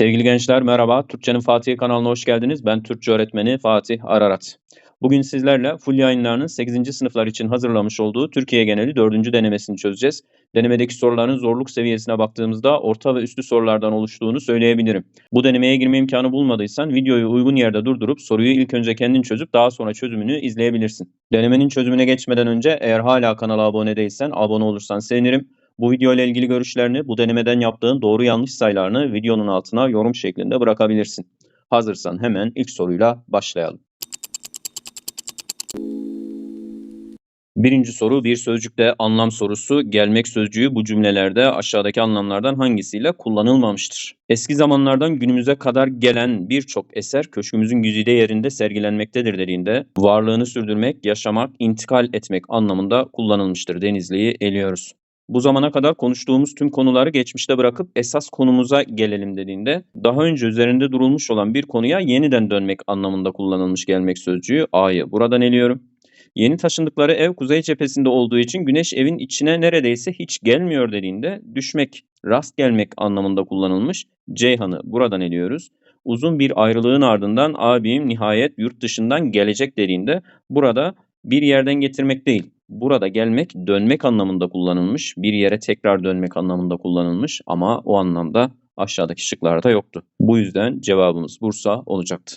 Sevgili gençler merhaba. Türkçenin Fatih kanalına hoş geldiniz. Ben Türkçe öğretmeni Fatih Ararat. Bugün sizlerle Full Yayınları'nın 8. sınıflar için hazırlamış olduğu Türkiye geneli 4. denemesini çözeceğiz. Denemedeki soruların zorluk seviyesine baktığımızda orta ve üstü sorulardan oluştuğunu söyleyebilirim. Bu denemeye girme imkanı bulmadıysan videoyu uygun yerde durdurup soruyu ilk önce kendin çözüp daha sonra çözümünü izleyebilirsin. Denemenin çözümüne geçmeden önce eğer hala kanala abone değilsen abone olursan sevinirim. Bu video ile ilgili görüşlerini, bu denemeden yaptığın doğru yanlış sayılarını videonun altına yorum şeklinde bırakabilirsin. Hazırsan hemen ilk soruyla başlayalım. Birinci soru bir sözcükte anlam sorusu. Gelmek sözcüğü bu cümlelerde aşağıdaki anlamlardan hangisiyle kullanılmamıştır? Eski zamanlardan günümüze kadar gelen birçok eser köşkümüzün güzide yerinde sergilenmektedir dediğinde varlığını sürdürmek, yaşamak, intikal etmek anlamında kullanılmıştır. Denizli'yi eliyoruz bu zamana kadar konuştuğumuz tüm konuları geçmişte bırakıp esas konumuza gelelim dediğinde daha önce üzerinde durulmuş olan bir konuya yeniden dönmek anlamında kullanılmış gelmek sözcüğü A'yı buradan eliyorum. Yeni taşındıkları ev kuzey cephesinde olduğu için güneş evin içine neredeyse hiç gelmiyor dediğinde düşmek, rast gelmek anlamında kullanılmış Ceyhan'ı buradan eliyoruz. Uzun bir ayrılığın ardından abim nihayet yurt dışından gelecek dediğinde burada bir yerden getirmek değil, burada gelmek dönmek anlamında kullanılmış. Bir yere tekrar dönmek anlamında kullanılmış ama o anlamda aşağıdaki şıklarda yoktu. Bu yüzden cevabımız Bursa olacaktı.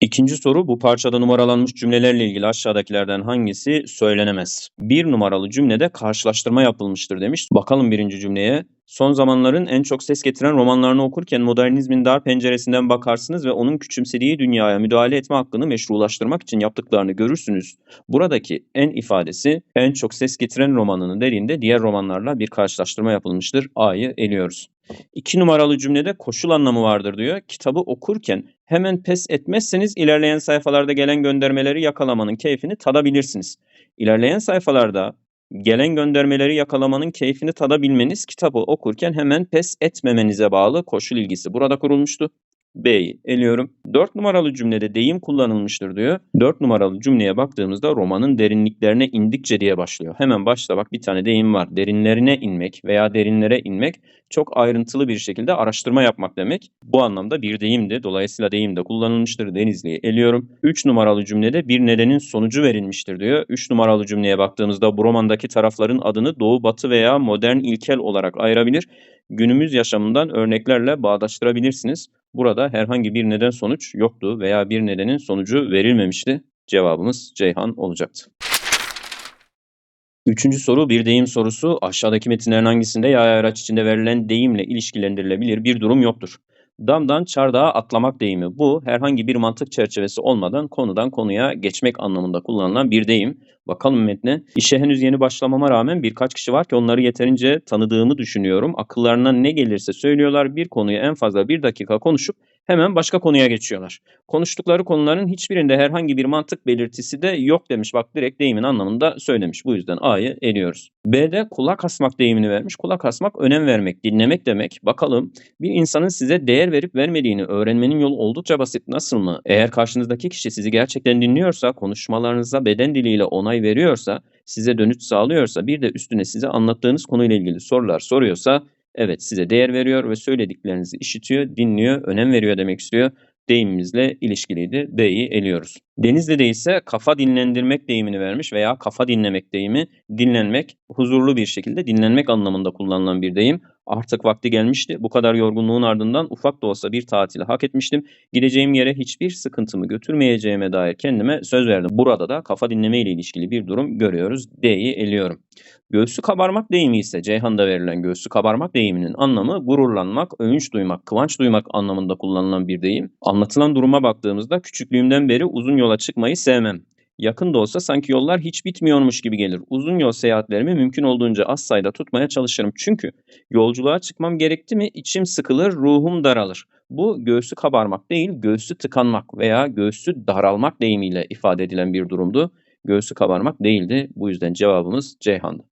İkinci soru bu parçada numaralanmış cümlelerle ilgili aşağıdakilerden hangisi söylenemez? Bir numaralı cümlede karşılaştırma yapılmıştır demiş. Bakalım birinci cümleye. Son zamanların en çok ses getiren romanlarını okurken modernizmin dar penceresinden bakarsınız ve onun küçümsediği dünyaya müdahale etme hakkını meşrulaştırmak için yaptıklarını görürsünüz. Buradaki en ifadesi en çok ses getiren romanını dediğinde diğer romanlarla bir karşılaştırma yapılmıştır. A'yı eliyoruz. İki numaralı cümlede koşul anlamı vardır diyor. Kitabı okurken hemen pes etmezseniz ilerleyen sayfalarda gelen göndermeleri yakalamanın keyfini tadabilirsiniz. İlerleyen sayfalarda gelen göndermeleri yakalamanın keyfini tadabilmeniz kitabı okurken hemen pes etmemenize bağlı koşul ilgisi burada kurulmuştu. B'yi eliyorum. 4 numaralı cümlede deyim kullanılmıştır diyor. 4 numaralı cümleye baktığımızda romanın derinliklerine indikçe diye başlıyor. Hemen başta bak bir tane deyim var. Derinlerine inmek veya derinlere inmek çok ayrıntılı bir şekilde araştırma yapmak demek. Bu anlamda bir deyimdi. Dolayısıyla deyim de kullanılmıştır. Denizli'yi eliyorum. 3 numaralı cümlede bir nedenin sonucu verilmiştir diyor. 3 numaralı cümleye baktığımızda bu romandaki tarafların adını doğu, batı veya modern ilkel olarak ayırabilir. Günümüz yaşamından örneklerle bağdaştırabilirsiniz. Burada herhangi bir neden sonuç yoktu veya bir nedenin sonucu verilmemişti. Cevabımız Ceyhan olacaktı. Üçüncü soru bir deyim sorusu. Aşağıdaki metinlerin hangisinde yaya araç içinde verilen deyimle ilişkilendirilebilir bir durum yoktur? Damdan çardağa atlamak deyimi. Bu herhangi bir mantık çerçevesi olmadan konudan konuya geçmek anlamında kullanılan bir deyim. Bakalım metne. İşe henüz yeni başlamama rağmen birkaç kişi var ki onları yeterince tanıdığımı düşünüyorum. Akıllarına ne gelirse söylüyorlar. Bir konuyu en fazla bir dakika konuşup hemen başka konuya geçiyorlar. Konuştukları konuların hiçbirinde herhangi bir mantık belirtisi de yok demiş. Bak direkt deyimin anlamında söylemiş. Bu yüzden A'yı eliyoruz. B'de kulak asmak deyimini vermiş. Kulak asmak önem vermek, dinlemek demek. Bakalım bir insanın size değer verip vermediğini öğrenmenin yolu oldukça basit. Nasıl mı? Eğer karşınızdaki kişi sizi gerçekten dinliyorsa, konuşmalarınıza beden diliyle onay veriyorsa, size dönüş sağlıyorsa, bir de üstüne size anlattığınız konuyla ilgili sorular soruyorsa Evet size değer veriyor ve söylediklerinizi işitiyor, dinliyor, önem veriyor demek istiyor. Deyimimizle ilişkiliydi. D'yi eliyoruz. Denizli'de ise kafa dinlendirmek deyimini vermiş veya kafa dinlemek deyimi dinlenmek, huzurlu bir şekilde dinlenmek anlamında kullanılan bir deyim. Artık vakti gelmişti. Bu kadar yorgunluğun ardından ufak da olsa bir tatili hak etmiştim. Gideceğim yere hiçbir sıkıntımı götürmeyeceğime dair kendime söz verdim. Burada da kafa dinleme ile ilişkili bir durum görüyoruz. D'yi eliyorum. Göğsü kabarmak deyimi ise Ceyhan'da verilen göğsü kabarmak deyiminin anlamı gururlanmak, övünç duymak, kıvanç duymak anlamında kullanılan bir deyim. Anlatılan duruma baktığımızda küçüklüğümden beri uzun yola çıkmayı sevmem. Yakın da olsa sanki yollar hiç bitmiyormuş gibi gelir. Uzun yol seyahatlerimi mümkün olduğunca az sayıda tutmaya çalışırım. Çünkü yolculuğa çıkmam gerekti mi içim sıkılır, ruhum daralır. Bu göğsü kabarmak değil, göğsü tıkanmak veya göğsü daralmak deyimiyle ifade edilen bir durumdu. Göğsü kabarmak değildi. Bu yüzden cevabımız Ceyhan'dı.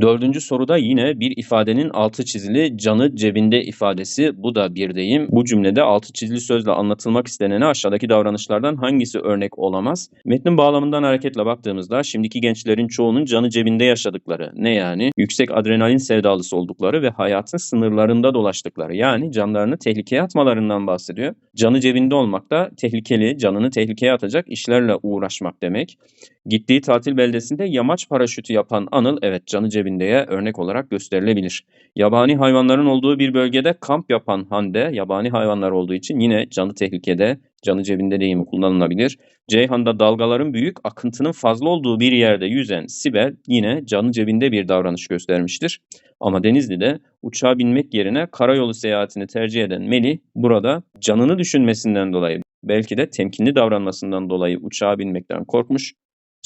Dördüncü soruda yine bir ifadenin altı çizili canı cebinde ifadesi. Bu da bir deyim. Bu cümlede altı çizili sözle anlatılmak istenene aşağıdaki davranışlardan hangisi örnek olamaz? Metnin bağlamından hareketle baktığımızda şimdiki gençlerin çoğunun canı cebinde yaşadıkları ne yani? Yüksek adrenalin sevdalısı oldukları ve hayatın sınırlarında dolaştıkları yani canlarını tehlikeye atmalarından bahsediyor. Canı cebinde olmak da tehlikeli, canını tehlikeye atacak işlerle uğraşmak demek. Gittiği tatil beldesinde yamaç paraşütü yapan Anıl evet canı cebindeye örnek olarak gösterilebilir. Yabani hayvanların olduğu bir bölgede kamp yapan Hande yabani hayvanlar olduğu için yine canı tehlikede, canı cebinde deyimi kullanılabilir. Ceyhan'da dalgaların büyük, akıntının fazla olduğu bir yerde yüzen Sibel yine canı cebinde bir davranış göstermiştir. Ama Denizli'de uçağa binmek yerine karayolu seyahatini tercih eden Melih burada canını düşünmesinden dolayı belki de temkinli davranmasından dolayı uçağa binmekten korkmuş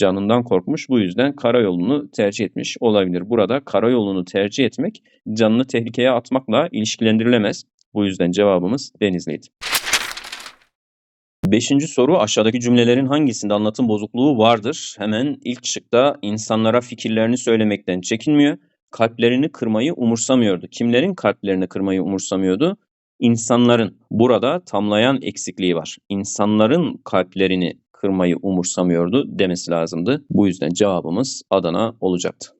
canından korkmuş. Bu yüzden karayolunu tercih etmiş olabilir. Burada karayolunu tercih etmek canını tehlikeye atmakla ilişkilendirilemez. Bu yüzden cevabımız Denizli'ydi. Beşinci soru aşağıdaki cümlelerin hangisinde anlatım bozukluğu vardır? Hemen ilk şıkta insanlara fikirlerini söylemekten çekinmiyor, kalplerini kırmayı umursamıyordu. Kimlerin kalplerini kırmayı umursamıyordu? İnsanların. Burada tamlayan eksikliği var. İnsanların kalplerini kırmayı umursamıyordu demesi lazımdı. Bu yüzden cevabımız Adana olacaktı.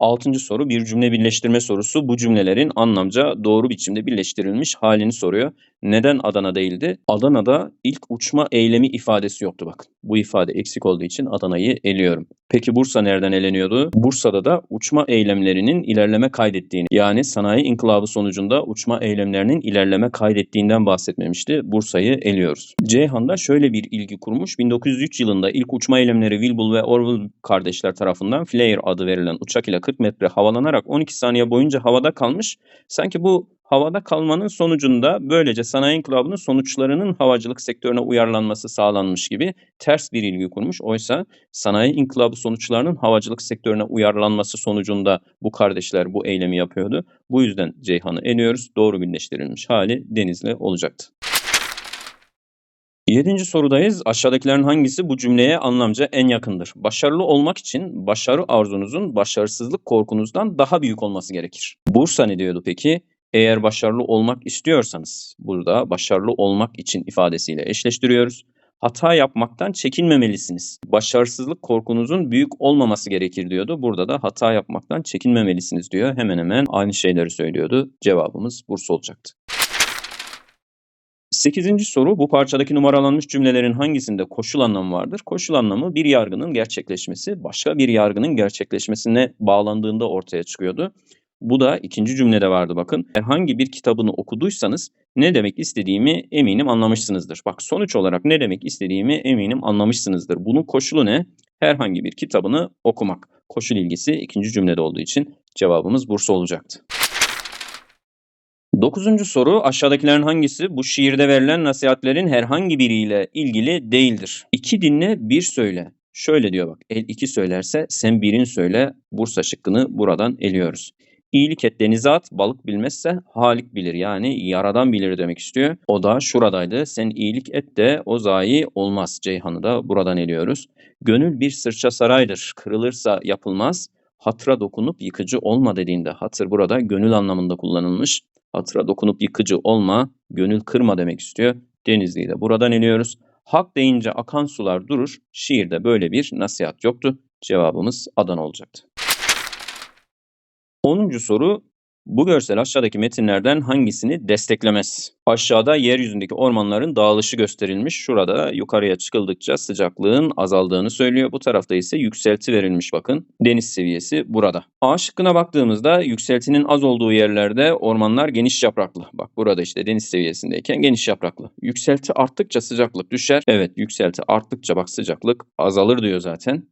Altıncı soru bir cümle birleştirme sorusu. Bu cümlelerin anlamca doğru biçimde birleştirilmiş halini soruyor. Neden Adana değildi? Adana'da ilk uçma eylemi ifadesi yoktu bakın. Bu ifade eksik olduğu için Adana'yı eliyorum. Peki Bursa nereden eleniyordu? Bursa'da da uçma eylemlerinin ilerleme kaydettiğini yani sanayi inkılabı sonucunda uçma eylemlerinin ilerleme kaydettiğinden bahsetmemişti. Bursa'yı eliyoruz. Ceyhan'da şöyle bir ilgi kurmuş. 1903 yılında ilk uçma eylemleri Wilbur ve Orville kardeşler tarafından Flare adı verilen uçak ile 40 metre havalanarak 12 saniye boyunca havada kalmış. Sanki bu havada kalmanın sonucunda böylece sanayi inkılabının sonuçlarının havacılık sektörüne uyarlanması sağlanmış gibi ters bir ilgi kurmuş. Oysa sanayi inkılabı sonuçlarının havacılık sektörüne uyarlanması sonucunda bu kardeşler bu eylemi yapıyordu. Bu yüzden Ceyhan'ı eliyoruz. Doğru birleştirilmiş hali Denizli olacaktı. Yedinci sorudayız. Aşağıdakilerin hangisi bu cümleye anlamca en yakındır? Başarılı olmak için başarı arzunuzun başarısızlık korkunuzdan daha büyük olması gerekir. Bursa ne diyordu peki? Eğer başarılı olmak istiyorsanız burada başarılı olmak için ifadesiyle eşleştiriyoruz. Hata yapmaktan çekinmemelisiniz. Başarısızlık korkunuzun büyük olmaması gerekir diyordu. Burada da hata yapmaktan çekinmemelisiniz diyor. Hemen hemen aynı şeyleri söylüyordu. Cevabımız Bursa olacaktı. Sekizinci soru bu parçadaki numaralanmış cümlelerin hangisinde koşul anlamı vardır? Koşul anlamı bir yargının gerçekleşmesi başka bir yargının gerçekleşmesine bağlandığında ortaya çıkıyordu. Bu da ikinci cümlede vardı bakın. Herhangi bir kitabını okuduysanız ne demek istediğimi eminim anlamışsınızdır. Bak sonuç olarak ne demek istediğimi eminim anlamışsınızdır. Bunun koşulu ne? Herhangi bir kitabını okumak. Koşul ilgisi ikinci cümlede olduğu için cevabımız Bursa olacaktı. Dokuzuncu soru aşağıdakilerin hangisi bu şiirde verilen nasihatlerin herhangi biriyle ilgili değildir? İki dinle bir söyle. Şöyle diyor bak el iki söylerse sen birin söyle Bursa şıkkını buradan eliyoruz. İyilik et denize at, balık bilmezse halik bilir. Yani yaradan bilir demek istiyor. O da şuradaydı. Sen iyilik et de o zayi olmaz. Ceyhan'ı da buradan eliyoruz. Gönül bir sırça saraydır. Kırılırsa yapılmaz. Hatıra dokunup yıkıcı olma dediğinde hatır burada gönül anlamında kullanılmış. Hatıra dokunup yıkıcı olma, gönül kırma demek istiyor. Denizli'yi de buradan eliyoruz. Hak deyince akan sular durur. Şiirde böyle bir nasihat yoktu. Cevabımız Adana olacaktı. 10. soru bu görsel aşağıdaki metinlerden hangisini desteklemez? Aşağıda yeryüzündeki ormanların dağılışı gösterilmiş. Şurada yukarıya çıkıldıkça sıcaklığın azaldığını söylüyor. Bu tarafta ise yükselti verilmiş bakın. Deniz seviyesi burada. A şıkkına baktığımızda yükseltinin az olduğu yerlerde ormanlar geniş yapraklı. Bak burada işte deniz seviyesindeyken geniş yapraklı. Yükselti arttıkça sıcaklık düşer. Evet yükselti arttıkça bak sıcaklık azalır diyor zaten.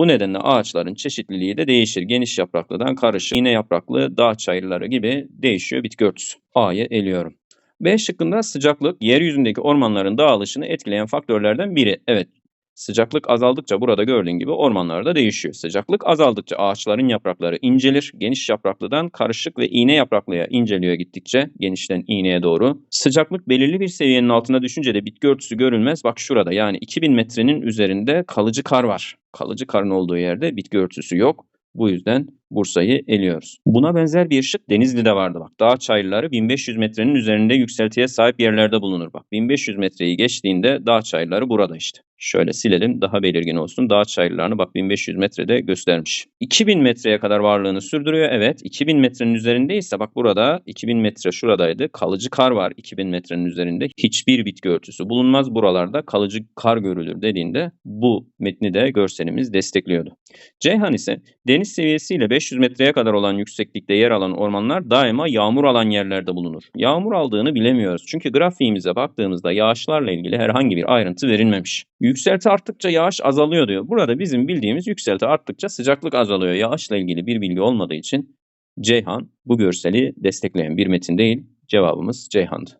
Bu nedenle ağaçların çeşitliliği de değişir. Geniş yapraklıdan karışık, iğne yapraklı, dağ çayırları gibi değişiyor bitki örtüsü. A'yı eliyorum. B şıkkında sıcaklık yeryüzündeki ormanların dağılışını etkileyen faktörlerden biri. Evet Sıcaklık azaldıkça burada gördüğün gibi ormanlar da değişiyor. Sıcaklık azaldıkça ağaçların yaprakları incelir. Geniş yapraklıdan karışık ve iğne yapraklıya inceliyor gittikçe genişten iğneye doğru. Sıcaklık belirli bir seviyenin altına düşünce de bitki örtüsü görülmez. Bak şurada yani 2000 metrenin üzerinde kalıcı kar var. Kalıcı karın olduğu yerde bitki örtüsü yok. Bu yüzden Bursa'yı eliyoruz. Buna benzer bir ışık Denizli'de vardı bak. Dağ çayırları 1500 metrenin üzerinde yükseltiye sahip yerlerde bulunur bak. 1500 metreyi geçtiğinde dağ çayırları burada işte. Şöyle silelim daha belirgin olsun. Dağ çayırlarını bak 1500 metrede göstermiş. 2000 metreye kadar varlığını sürdürüyor. Evet 2000 metrenin üzerindeyse bak burada 2000 metre şuradaydı. Kalıcı kar var 2000 metrenin üzerinde. Hiçbir bitki örtüsü bulunmaz. Buralarda kalıcı kar görülür dediğinde bu metni de görselimiz destekliyordu. Ceyhan ise deniz seviyesiyle 500 metreye kadar olan yükseklikte yer alan ormanlar daima yağmur alan yerlerde bulunur. Yağmur aldığını bilemiyoruz. Çünkü grafiğimize baktığımızda yağışlarla ilgili herhangi bir ayrıntı verilmemiş. Yükselti arttıkça yağış azalıyor diyor. Burada bizim bildiğimiz yükselti arttıkça sıcaklık azalıyor. Yağışla ilgili bir bilgi olmadığı için Ceyhan bu görseli destekleyen bir metin değil. Cevabımız Ceyhan'dı.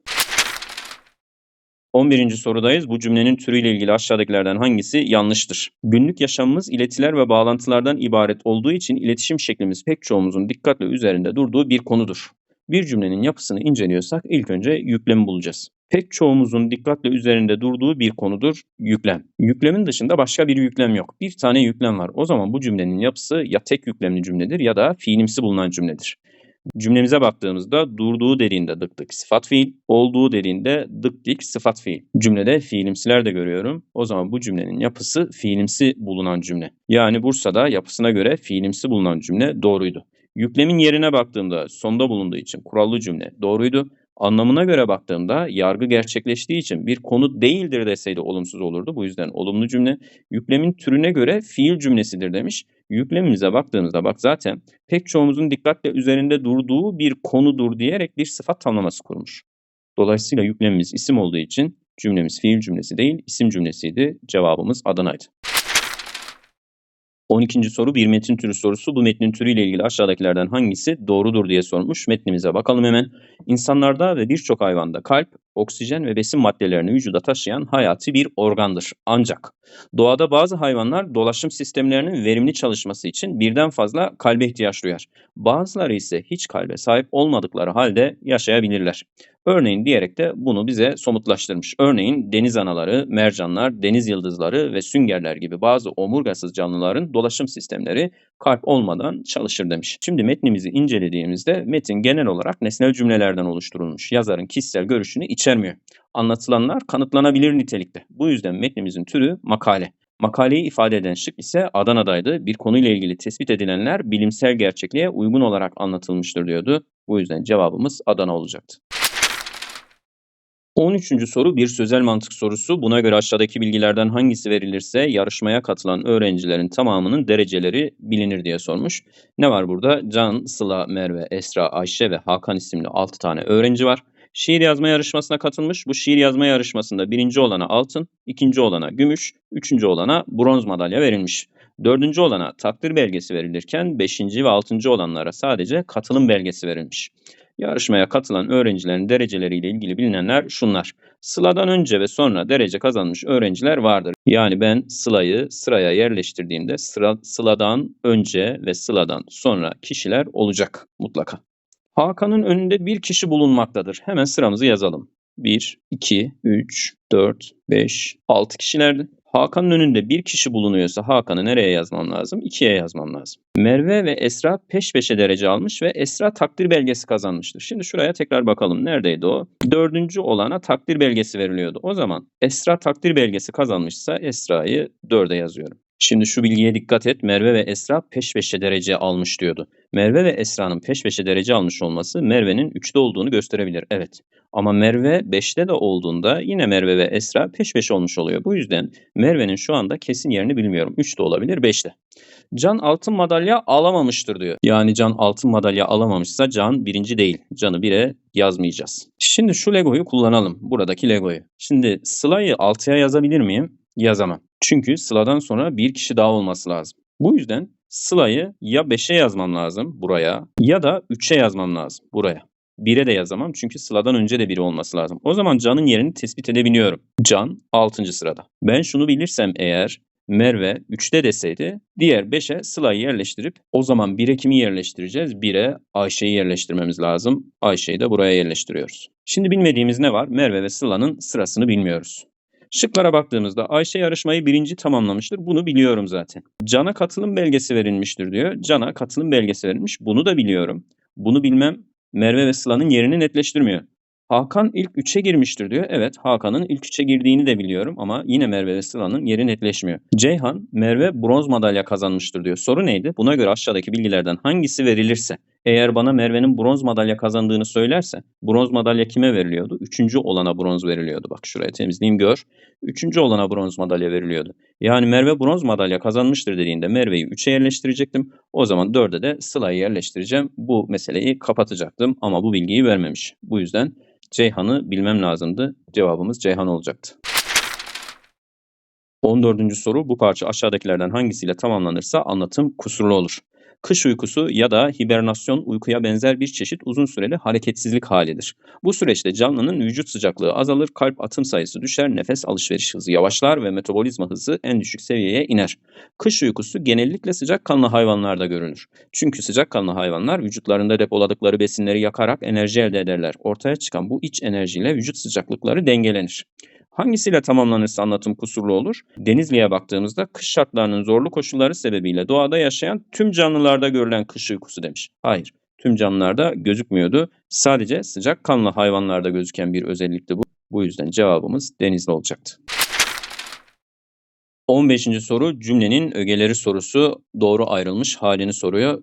11. sorudayız. Bu cümlenin türüyle ilgili aşağıdakilerden hangisi yanlıştır? Günlük yaşamımız iletiler ve bağlantılardan ibaret olduğu için iletişim şeklimiz pek çoğumuzun dikkatle üzerinde durduğu bir konudur. Bir cümlenin yapısını inceliyorsak ilk önce yüklemi bulacağız. Pek çoğumuzun dikkatle üzerinde durduğu bir konudur yüklem. Yüklemin dışında başka bir yüklem yok. Bir tane yüklem var. O zaman bu cümlenin yapısı ya tek yüklemli cümledir ya da fiilimsi bulunan cümledir. Cümlemize baktığımızda durduğu dediğinde dık dık sıfat fiil, olduğu dediğinde dık dik sıfat fiil. Cümlede fiilimsiler de görüyorum. O zaman bu cümlenin yapısı fiilimsi bulunan cümle. Yani Bursa'da yapısına göre fiilimsi bulunan cümle doğruydu. Yüklemin yerine baktığımda sonda bulunduğu için kurallı cümle doğruydu. Anlamına göre baktığımda yargı gerçekleştiği için bir konu değildir deseydi olumsuz olurdu. Bu yüzden olumlu cümle. Yüklemin türüne göre fiil cümlesidir demiş. Yüklemimize baktığımızda bak zaten pek çoğumuzun dikkatle üzerinde durduğu bir konudur diyerek bir sıfat tamlaması kurmuş. Dolayısıyla yüklemimiz isim olduğu için cümlemiz fiil cümlesi değil isim cümlesiydi. Cevabımız Adana'ydı. 12. soru bir metin türü sorusu. Bu metnin türüyle ilgili aşağıdakilerden hangisi doğrudur diye sormuş. Metnimize bakalım hemen. İnsanlarda ve birçok hayvanda kalp, oksijen ve besin maddelerini vücuda taşıyan hayati bir organdır. Ancak doğada bazı hayvanlar dolaşım sistemlerinin verimli çalışması için birden fazla kalbe ihtiyaç duyar. Bazıları ise hiç kalbe sahip olmadıkları halde yaşayabilirler. Örneğin diyerek de bunu bize somutlaştırmış. Örneğin deniz anaları, mercanlar, deniz yıldızları ve süngerler gibi bazı omurgasız canlıların dolaşım sistemleri kalp olmadan çalışır demiş. Şimdi metnimizi incelediğimizde metin genel olarak nesnel cümlelerden oluşturulmuş. Yazarın kişisel görüşünü içermiyor. Anlatılanlar kanıtlanabilir nitelikte. Bu yüzden metnimizin türü makale. Makaleyi ifade eden şık ise Adana'daydı. Bir konuyla ilgili tespit edilenler bilimsel gerçekliğe uygun olarak anlatılmıştır diyordu. Bu yüzden cevabımız Adana olacaktı. 13. soru bir sözel mantık sorusu. Buna göre aşağıdaki bilgilerden hangisi verilirse yarışmaya katılan öğrencilerin tamamının dereceleri bilinir diye sormuş. Ne var burada? Can, Sıla, Merve, Esra, Ayşe ve Hakan isimli 6 tane öğrenci var. Şiir yazma yarışmasına katılmış. Bu şiir yazma yarışmasında birinci olana altın, ikinci olana gümüş, üçüncü olana bronz madalya verilmiş. Dördüncü olana takdir belgesi verilirken beşinci ve altıncı olanlara sadece katılım belgesi verilmiş. Yarışmaya katılan öğrencilerin dereceleriyle ilgili bilinenler şunlar. Sıla'dan önce ve sonra derece kazanmış öğrenciler vardır. Yani ben Sıla'yı sıraya yerleştirdiğimde sıra, Sıla'dan önce ve Sıla'dan sonra kişiler olacak mutlaka. Hakan'ın önünde bir kişi bulunmaktadır. Hemen sıramızı yazalım. 1, 2, 3, 4, 5, 6 kişilerdi. Hakan'ın önünde bir kişi bulunuyorsa Hakan'ı nereye yazmam lazım? 2'ye yazmam lazım. Merve ve Esra peş peşe derece almış ve Esra takdir belgesi kazanmıştır. Şimdi şuraya tekrar bakalım. Neredeydi o? Dördüncü olana takdir belgesi veriliyordu. O zaman Esra takdir belgesi kazanmışsa Esra'yı 4'e yazıyorum. Şimdi şu bilgiye dikkat et. Merve ve Esra peş peşe derece almış diyordu. Merve ve Esra'nın peş peşe derece almış olması Merve'nin 3'te olduğunu gösterebilir. Evet. Ama Merve 5'te de olduğunda yine Merve ve Esra peş peşe olmuş oluyor. Bu yüzden Merve'nin şu anda kesin yerini bilmiyorum. 3'te olabilir 5'te. Can altın madalya alamamıştır diyor. Yani Can altın madalya alamamışsa Can birinci değil. Can'ı 1'e yazmayacağız. Şimdi şu Lego'yu kullanalım. Buradaki Lego'yu. Şimdi Sıla'yı 6'ya yazabilir miyim? Yazamam. Çünkü Sıla'dan sonra bir kişi daha olması lazım. Bu yüzden Sıla'yı ya 5'e yazmam lazım buraya ya da 3'e yazmam lazım buraya. 1'e de yazamam çünkü Sıla'dan önce de biri olması lazım. O zaman Can'ın yerini tespit edebiliyorum. Can 6. sırada. Ben şunu bilirsem eğer Merve 3'te deseydi diğer 5'e Sıla'yı yerleştirip o zaman 1'e kimi yerleştireceğiz? 1'e Ayşe'yi yerleştirmemiz lazım. Ayşe'yi de buraya yerleştiriyoruz. Şimdi bilmediğimiz ne var? Merve ve Sıla'nın sırasını bilmiyoruz. Şıklara baktığımızda Ayşe yarışmayı birinci tamamlamıştır. Bunu biliyorum zaten. Can'a katılım belgesi verilmiştir diyor. Can'a katılım belgesi verilmiş. Bunu da biliyorum. Bunu bilmem Merve ve Sıla'nın yerini netleştirmiyor. Hakan ilk 3'e girmiştir diyor. Evet Hakan'ın ilk 3'e girdiğini de biliyorum ama yine Merve ve Sıla'nın yeri netleşmiyor. Ceyhan, Merve bronz madalya kazanmıştır diyor. Soru neydi? Buna göre aşağıdaki bilgilerden hangisi verilirse eğer bana Merve'nin bronz madalya kazandığını söylerse bronz madalya kime veriliyordu? Üçüncü olana bronz veriliyordu. Bak şuraya temizleyeyim gör. Üçüncü olana bronz madalya veriliyordu. Yani Merve bronz madalya kazanmıştır dediğinde Merve'yi 3'e yerleştirecektim. O zaman 4'e de Sıla'yı yerleştireceğim. Bu meseleyi kapatacaktım ama bu bilgiyi vermemiş. Bu yüzden Ceyhan'ı bilmem lazımdı. Cevabımız Ceyhan olacaktı. 14. soru bu parça aşağıdakilerden hangisiyle tamamlanırsa anlatım kusurlu olur. Kış uykusu ya da hibernasyon uykuya benzer bir çeşit uzun süreli hareketsizlik halidir. Bu süreçte canlının vücut sıcaklığı azalır, kalp atım sayısı düşer, nefes alışveriş hızı yavaşlar ve metabolizma hızı en düşük seviyeye iner. Kış uykusu genellikle sıcakkanlı hayvanlarda görülür. Çünkü sıcakkanlı hayvanlar vücutlarında depoladıkları besinleri yakarak enerji elde ederler. Ortaya çıkan bu iç enerjiyle vücut sıcaklıkları dengelenir. Hangisiyle tamamlanırsa anlatım kusurlu olur? Denizli'ye baktığımızda kış şartlarının zorlu koşulları sebebiyle doğada yaşayan tüm canlılarda görülen kış uykusu demiş. Hayır, tüm canlılarda gözükmüyordu. Sadece sıcak kanlı hayvanlarda gözüken bir özellikti bu. Bu yüzden cevabımız Denizli olacaktı. 15. soru cümlenin ögeleri sorusu doğru ayrılmış halini soruyor.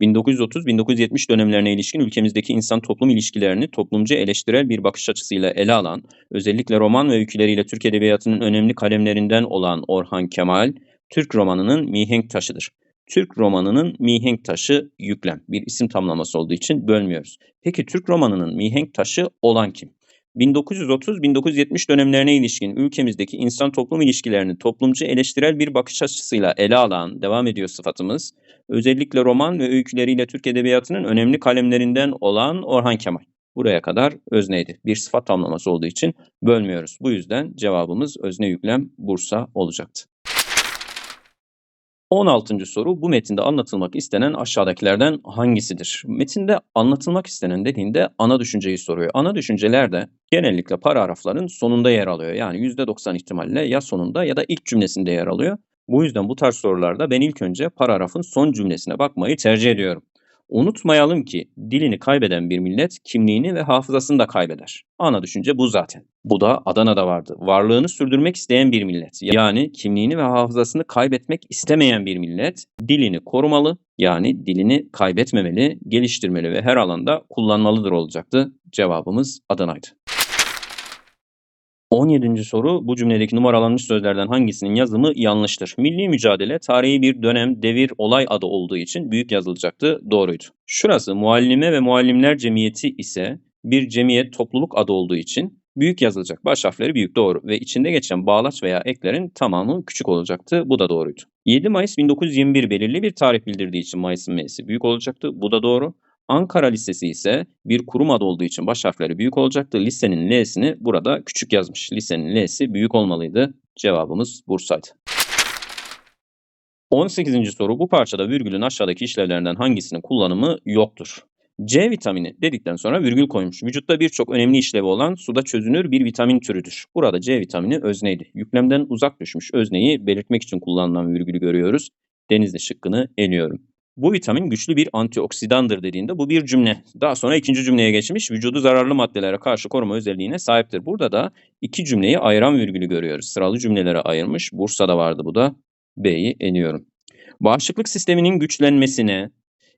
1930-1970 dönemlerine ilişkin ülkemizdeki insan toplum ilişkilerini toplumcu eleştirel bir bakış açısıyla ele alan, özellikle roman ve öyküleriyle Türk Edebiyatı'nın önemli kalemlerinden olan Orhan Kemal, Türk romanının mihenk taşıdır. Türk romanının mihenk taşı yüklem. Bir isim tamlaması olduğu için bölmüyoruz. Peki Türk romanının mihenk taşı olan kim? 1930-1970 dönemlerine ilişkin ülkemizdeki insan toplum ilişkilerini toplumcu eleştirel bir bakış açısıyla ele alan, devam ediyor sıfatımız, özellikle roman ve öyküleriyle Türk Edebiyatı'nın önemli kalemlerinden olan Orhan Kemal. Buraya kadar özneydi. Bir sıfat tamlaması olduğu için bölmüyoruz. Bu yüzden cevabımız özne yüklem Bursa olacaktı. 16. soru bu metinde anlatılmak istenen aşağıdakilerden hangisidir? Metinde anlatılmak istenen dediğinde ana düşünceyi soruyor. Ana düşünceler de genellikle paragrafların sonunda yer alıyor. Yani %90 ihtimalle ya sonunda ya da ilk cümlesinde yer alıyor. Bu yüzden bu tarz sorularda ben ilk önce paragrafın son cümlesine bakmayı tercih ediyorum. Unutmayalım ki dilini kaybeden bir millet kimliğini ve hafızasını da kaybeder. Ana düşünce bu zaten. Bu da Adana'da vardı. Varlığını sürdürmek isteyen bir millet. Yani kimliğini ve hafızasını kaybetmek istemeyen bir millet dilini korumalı, yani dilini kaybetmemeli, geliştirmeli ve her alanda kullanmalıdır olacaktı. Cevabımız Adana'ydı. 17. soru bu cümledeki numaralanmış sözlerden hangisinin yazımı yanlıştır? Milli mücadele tarihi bir dönem, devir, olay adı olduğu için büyük yazılacaktı. Doğruydu. Şurası muallime ve muallimler cemiyeti ise bir cemiyet topluluk adı olduğu için büyük yazılacak. Baş harfleri büyük doğru ve içinde geçen bağlaç veya eklerin tamamı küçük olacaktı. Bu da doğruydu. 7 Mayıs 1921 belirli bir tarih bildirdiği için Mayıs'ın M'si büyük olacaktı. Bu da doğru. Ankara Lisesi ise bir kurum adı olduğu için baş harfleri büyük olacaktı. Lisenin L'sini burada küçük yazmış. Lisenin L'si büyük olmalıydı. Cevabımız Bursa'ydı. 18. soru bu parçada virgülün aşağıdaki işlevlerinden hangisinin kullanımı yoktur? C vitamini dedikten sonra virgül koymuş. Vücutta birçok önemli işlevi olan suda çözünür bir vitamin türüdür. Burada C vitamini özneydi. Yüklemden uzak düşmüş özneyi belirtmek için kullanılan virgülü görüyoruz. Denizli şıkkını eliyorum. Bu vitamin güçlü bir antioksidandır dediğinde bu bir cümle. Daha sonra ikinci cümleye geçmiş. Vücudu zararlı maddelere karşı koruma özelliğine sahiptir. Burada da iki cümleyi ayıran virgülü görüyoruz. Sıralı cümlelere ayırmış. Bursa'da vardı bu da. B'yi eliyorum. Bağışıklık sisteminin güçlenmesine,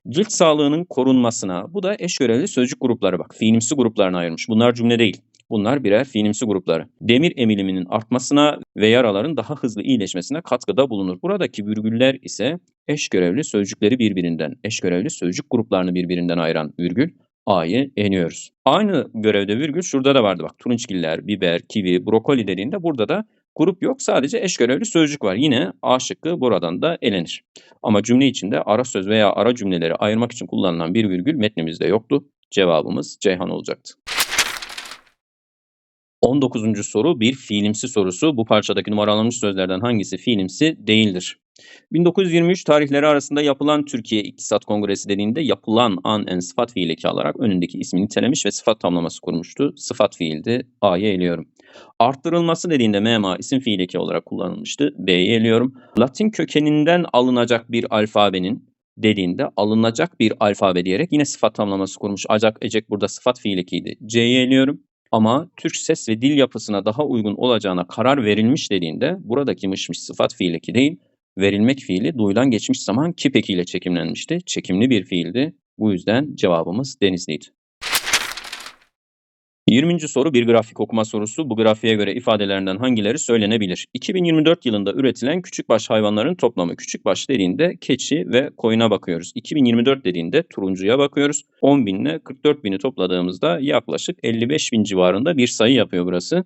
cilt sağlığının korunmasına, bu da eş görevli sözcük grupları bak. Fiilimsi gruplarına ayırmış. Bunlar cümle değil. Bunlar birer fiilimsi grupları. Demir emiliminin artmasına ve yaraların daha hızlı iyileşmesine katkıda bulunur. Buradaki virgüller ise eş görevli sözcükleri birbirinden, eş görevli sözcük gruplarını birbirinden ayıran virgül. A'yı eniyoruz. Aynı görevde virgül şurada da vardı bak. Turunçgiller, biber, kivi, brokoli dediğinde burada da grup yok. Sadece eş görevli sözcük var. Yine A şıkkı buradan da elenir. Ama cümle içinde ara söz veya ara cümleleri ayırmak için kullanılan bir virgül metnimizde yoktu. Cevabımız Ceyhan olacaktı. 19. soru bir fiilimsi sorusu. Bu parçadaki numaralanmış sözlerden hangisi fiilimsi değildir? 1923 tarihleri arasında yapılan Türkiye İktisat Kongresi dediğinde yapılan an en sıfat fiil eki alarak önündeki ismini nitelemiş ve sıfat tamlaması kurmuştu. Sıfat fiildi. A'yı eliyorum. Arttırılması dediğinde mema isim fiil eki olarak kullanılmıştı. B'yi eliyorum. Latin kökeninden alınacak bir alfabenin dediğinde alınacak bir alfabe diyerek yine sıfat tamlaması kurmuş. Acak ecek burada sıfat fiil ekiydi. C'yi eliyorum. Ama Türk ses ve dil yapısına daha uygun olacağına karar verilmiş dediğinde buradaki mışmış sıfat fiil eki değil, verilmek fiili duyulan geçmiş zaman kip ekiyle çekimlenmişti. Çekimli bir fiildi. Bu yüzden cevabımız Denizli'ydi. 20. soru bir grafik okuma sorusu. Bu grafiğe göre ifadelerinden hangileri söylenebilir? 2024 yılında üretilen küçükbaş hayvanların toplamı. Küçükbaş dediğinde keçi ve koyuna bakıyoruz. 2024 dediğinde turuncuya bakıyoruz. 10 bin ile 44 bini topladığımızda yaklaşık 55 bin civarında bir sayı yapıyor burası.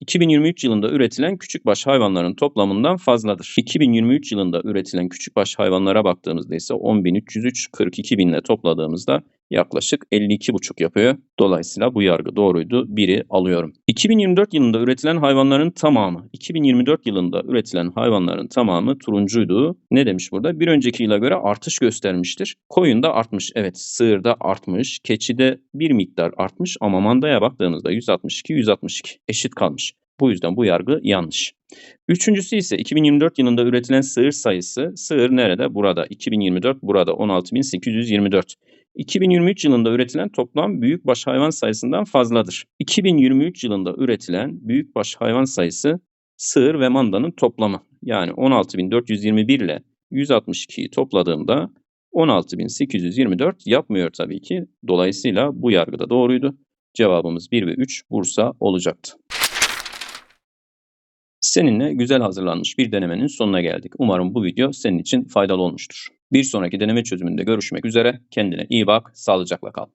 2023 yılında üretilen küçükbaş hayvanların toplamından fazladır. 2023 yılında üretilen küçükbaş hayvanlara baktığımızda ise 10.303 42 binle topladığımızda yaklaşık 52,5 yapıyor. Dolayısıyla bu yargı doğruydu. Biri alıyorum. 2024 yılında üretilen hayvanların tamamı, 2024 yılında üretilen hayvanların tamamı turuncuydu. Ne demiş burada? Bir önceki yıla göre artış göstermiştir. Koyunda artmış. Evet sığırda artmış. Keçide bir miktar artmış ama mandaya baktığımızda 162 162 eşit kalmış. Bu yüzden bu yargı yanlış. Üçüncüsü ise 2024 yılında üretilen sığır sayısı. Sığır nerede? Burada. 2024 burada 16.824. 2023 yılında üretilen toplam büyükbaş hayvan sayısından fazladır. 2023 yılında üretilen büyükbaş hayvan sayısı sığır ve mandanın toplamı. Yani 16.421 ile 162'yi topladığımda 16.824 yapmıyor tabii ki. Dolayısıyla bu yargıda doğruydu. Cevabımız 1 ve 3 Bursa olacaktı. Seninle güzel hazırlanmış bir denemenin sonuna geldik. Umarım bu video senin için faydalı olmuştur. Bir sonraki deneme çözümünde görüşmek üzere. Kendine iyi bak, sağlıcakla kal.